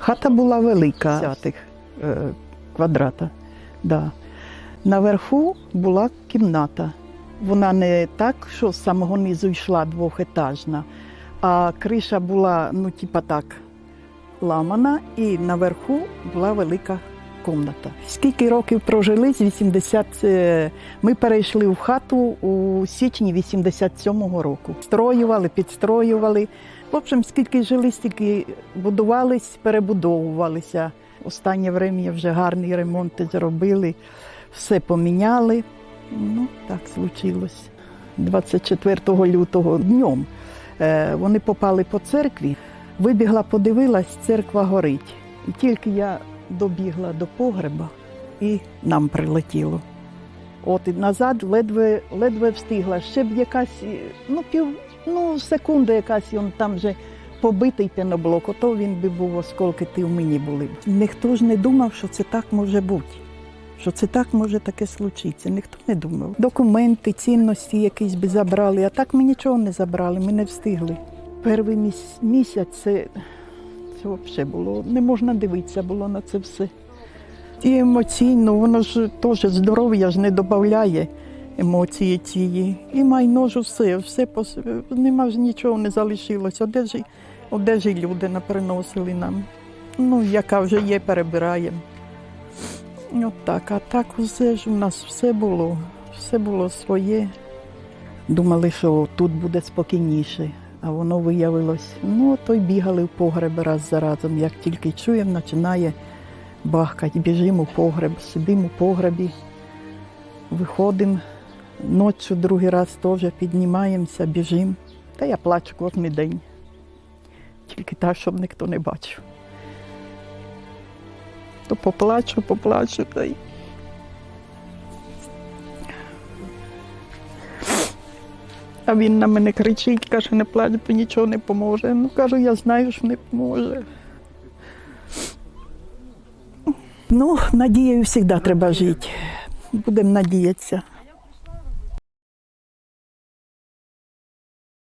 Хата була велика, десятих е, квадрата. Да. Наверху була кімната. Вона не так, що з самого низу йшла двохетажна, а криша була, ну, типа так, ламана, і наверху була велика кімната. Скільки років прожили з 80... е, Ми перейшли в хату у січні 87-го року. Строювали, підстроювали. В общем, скільки жили, стільки будувались, перебудовувалися. Останнє время вже гарні ремонти зробили, все поміняли. Ну, так случилось. 24 лютого днем е, вони попали по церкві. Вибігла, подивилась, церква горить. І тільки я добігла до погреба і нам прилетіло. От і назад ледве, ледве встигла. Ще б якась, е, ну, пів, ну, секунда якась, он там вже побитий пеноблок, ото він би був, оскільки ти в мені були. Ніхто ж не думав, що це так може бути. Що це так може таке случитися. Ніхто не думав. Документи, цінності якісь би забрали, а так ми нічого не забрали, ми не встигли. Перший місяць це, це взагалі було. Не можна дивитися було на це все. І емоційно, воно ж теж здоров'я ж не додає емоції цієї. І майно ж все, все пос- нема ж нічого не залишилось. Одежі, одежі люди наприносили нам. Ну, яка вже є, перебираємо. От так, а так усе ж у нас все було, все було своє. Думали, що тут буде спокійніше, а воно виявилось. Ну, то й бігали в погреб раз за разом. Як тільки чуємо, починає бахкать. Біжимо в погреб, сидимо в погребі, виходимо. Ночі другий раз теж піднімаємося, біжимо. Та я плачу кожен день. Тільки так, щоб ніхто не бачив. То поплачу, поплачу та й. А він на мене кричить, каже, не плач, бо нічого не поможе. Ну кажу, я знаю, що не поможе. Ну, надією завжди треба жити. Будемо надіятися.